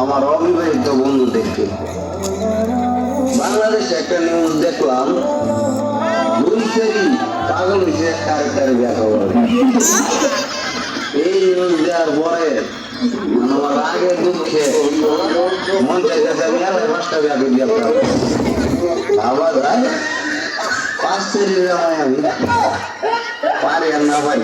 আমার অবিবাহিত বন্ধুদেরকে বাংলাদেশে একটা নিউজ দেখলাম দুই সেরি পাগল হয়েছে ক্যারেক্টারে দেখা বলে এই আমার পাঁচটা আবার পারি আর না পারি।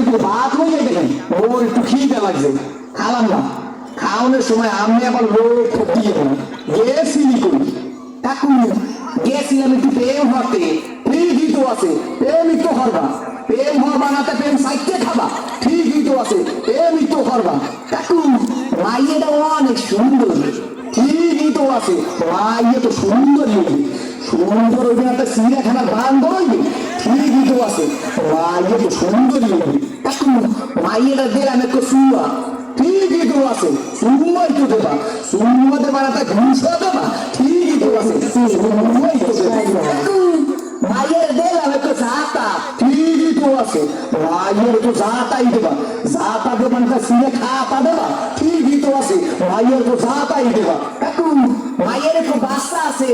এক ভাত হয়ে দেখেন ওর একটু খিদে লাগছে। খালাম না। খাওয়ানোর সময় আমি আবার লোক দিয়ে দেবো। গেছিলি কই? কাকু গেছিলাম একটু প্রেম হতে ঠিকই তো আছে, প্রেমই তো হরবা। প্রেম হরবা না তো প্রেম সাইতে খাবা। ঠিকই তো আছে, প্রেমই তো হরবা। কাকু মাইয়েটা অনেক সুন্দর। ঠিকই তো আছে। মাইয়ে তো সুন্দরই হইবে সুন্দর হইবে না তো চিড়িয়াখানার বান্ধ হইবে ঠিকই তো আছে। মাইয়ে তো হইবে কাকু মাইয়েটা দিলাম একটু সুয়া ঠিকই তো আছে? সুমাই তো দেবা। সুমা দেবা না তা ঘুষা দেবা। ঠিকই তো আছে? সুমাই তো দেবা। মায়ের দিলাম একটু জাতা ঠিকই তো আছে? মায়ের তো জাতাই দেবা। জাতা দেবা না সিনে খাতা দেবা। ঠিকই তো আছে? মায়ের তো জাতাই দেবা। কাকু মায়ের একটু বাচ্চা আছে।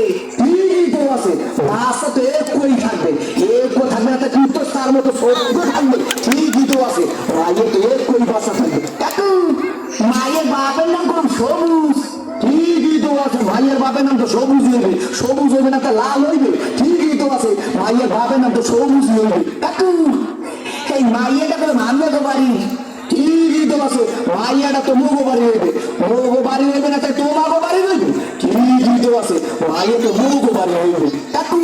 তো সবুজ হইবে সবুজ হইবে না তা লাল হইবে ঠিকই তো আছে। মায়ের বাপের নাম তো সবুজ হইবে কাকু, এই মাইয়াটা করে মামিয়াকে বাড়ি ঠিকই তো আছে। মাইয়াটা তো মুগো বাড়ি হইবে মুগো বাড়ি হইবে না তাই তোমাগো বাড়ি হইবে ঠিকই তো আছে। মাইয়া তো মুগো বাড়ি হইবে কাকু,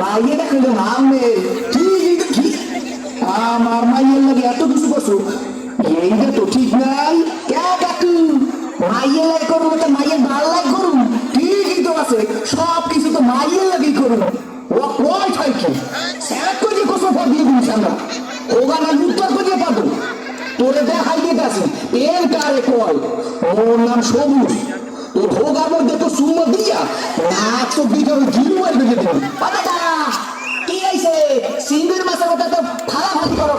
মাইয়াটা কিন্তু মামে ঠিকই তো, ঠিক। আমার মাইয়ের লাগে এত কিছু করছ। এইটা তো ঠিক নাই। কে কাকু? মাইয়ের লাগে কষ্ট দিয়ে দিচ্ছি আমরা। ওগান আমি উত্তর খুঁজে পাবো তোরে দেখাই দিতে এর কারে কয়? ওর নাম সবুজ। তোর ভোগার মধ্যে তো সুমো দিয়া নাক তো দিকে ওই জিরু আসবে যে তুমি পাতাটা কি আইছে সিঙ্গের মাছের মতো তো ফালাফালি করো।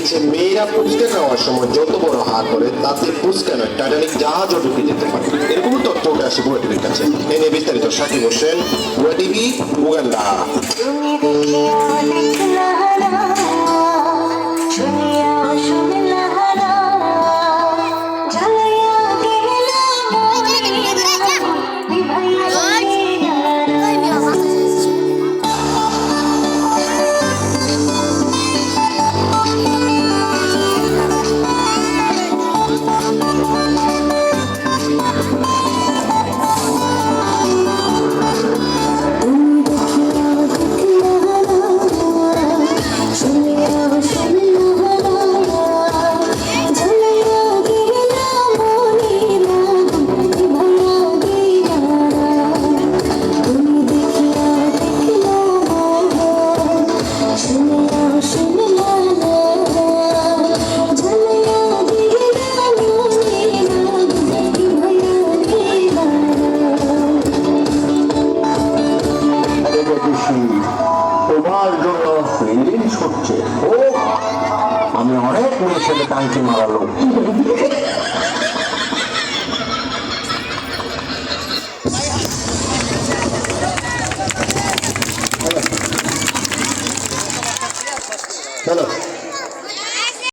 গিয়েছে মেয়েরা পুচকে খাওয়ার সময় যত বড় হাত করে, তাতে পুচকে নয় টাইটানিক জাহাজও ঢুকে যেতে পারে। এরকম তথ্য আসে বুয়া টিভির কাছে। এ নিয়ে বিস্তারিত সাকিব হোসেন বুয়া টিভি উগান্ডা আছি তোমার জন্য ফিলিংস হচ্ছে ও আমি অনেক মেয়ে ছেলে কাঙ্কি মারা